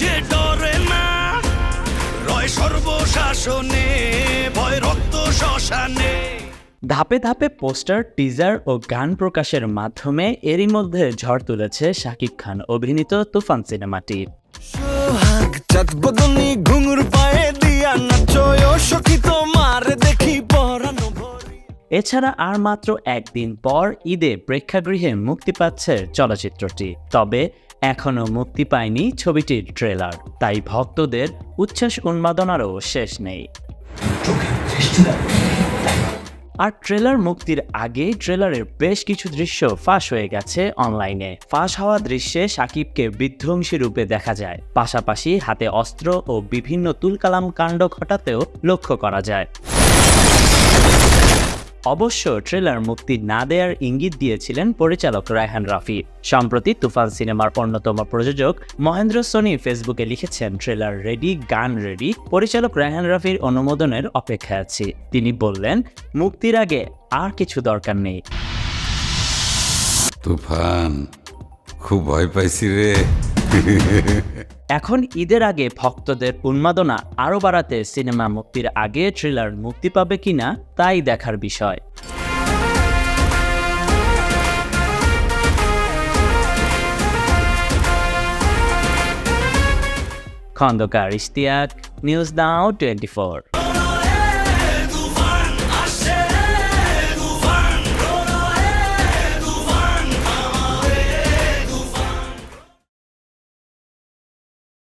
যে ডরে না রয় সর্বশাসনে ভয় রক্ত শ্মশানে। ধাপে ধাপে পোস্টার টিজার ও গান প্রকাশের মাধ্যমে এরই মধ্যে ঝড় তুলেছে শাকিব খান অভিনীত তুফান সিনেমাটি। এছাড়া আর মাত্র একদিন পর ঈদে প্রেক্ষাগৃহে মুক্তি পাচ্ছে চলচ্চিত্রটি। তবে এখনও মুক্তি পায়নি ছবিটির ট্রেলার, তাই ভক্তদের উচ্ছ্বাস উন্মাদনারও শেষ নেই। আর ট্রেলার মুক্তির আগে ট্রেলারের বেশ কিছু দৃশ্য ফাঁস হয়ে গেছে অনলাইনে। ফাঁস হওয়া দৃশ্যে সাকিবকে বিধ্বংসী রূপে দেখা যায়। পাশাপাশি হাতে অস্ত্র ও বিভিন্ন তুলকালাম কাণ্ড ঘটাতেও লক্ষ্য করা যায়। অবশ্য ট্রেলার মুক্তি না দেওয়ার ইঙ্গিত দিয়েছিলেন পরিচালক রায়হান রাফি। সম্প্রতি তুফান সিনেমার অন্যতম প্রযোজক মহেন্দ্র সোনি ফেসবুকে লিখেছেন, ট্রেলার রেডি, গান রেডি। পরিচালক রায়হান রাফির অনুমোদনের অপেক্ষা আছি। তিনি বললেন, মুক্তির আগে আর কিছু দরকার নেই। তুফান, খুব ভয় পাইছি রে। এখন ঈদের আগে ভক্তদের উন্মাদনা আরও বাড়াতে সিনেমা মুক্তির আগে থ্রিলার মুক্তি পাবে কিনা তাই দেখার বিষয়। Khandakar Ishtiaq news now twenty four